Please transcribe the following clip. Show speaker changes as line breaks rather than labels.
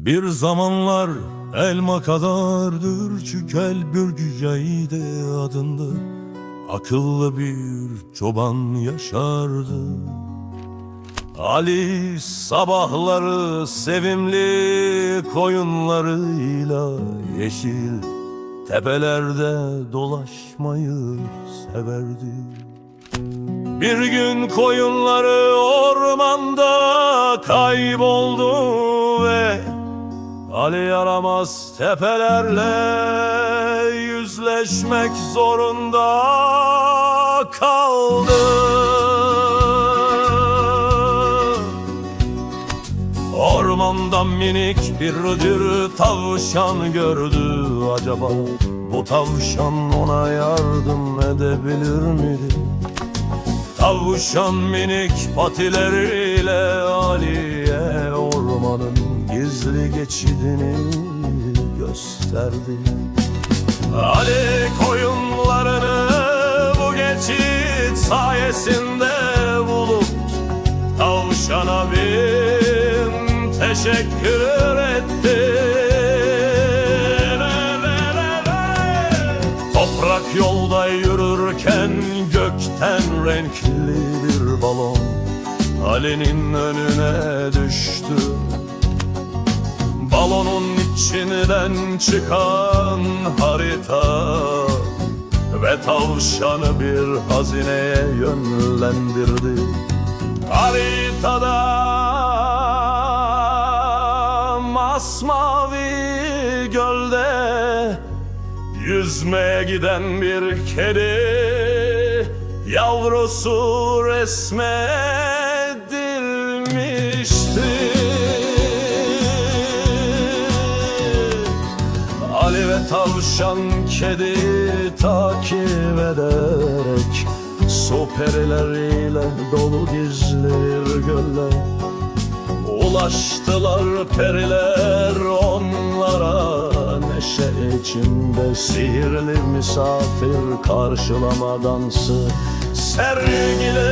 Bir zamanlar elma kadardır çükel bürgüceydi adında Akıllı bir çoban yaşardı Ali sabahları sevimli koyunlarıyla yeşil tepelerde dolaşmayı severdi. Bir gün koyunları ormanda kayboldu Ali yaramaz tepelerle yüzleşmek zorunda kaldı. Ormanda minik bir ödür tavşan gördü acaba Bu tavşan ona yardım edebilir miydi? Tavşan minik patileriyle ormanın gizli geçidini gösterdi. Ali koyunlarını bu geçit sayesinde bulup Tavşana bin teşekkür etti. Toprak yolda yürürken gökten renkli bir balon Ali'nin önüne düştü Balonun içinden çıkan harita Ve tavşanı bir hazineye yönlendirdi. Haritada masmavi gölde Yüzmeye giden bir kedi Yavrusu resmedilmişti tavşan kedi takip ederek Su perileriyle dolu gizli bir gölle Ulaştılar periler onlara Neşe içinde sihirli misafir karşılama dansı Sergiler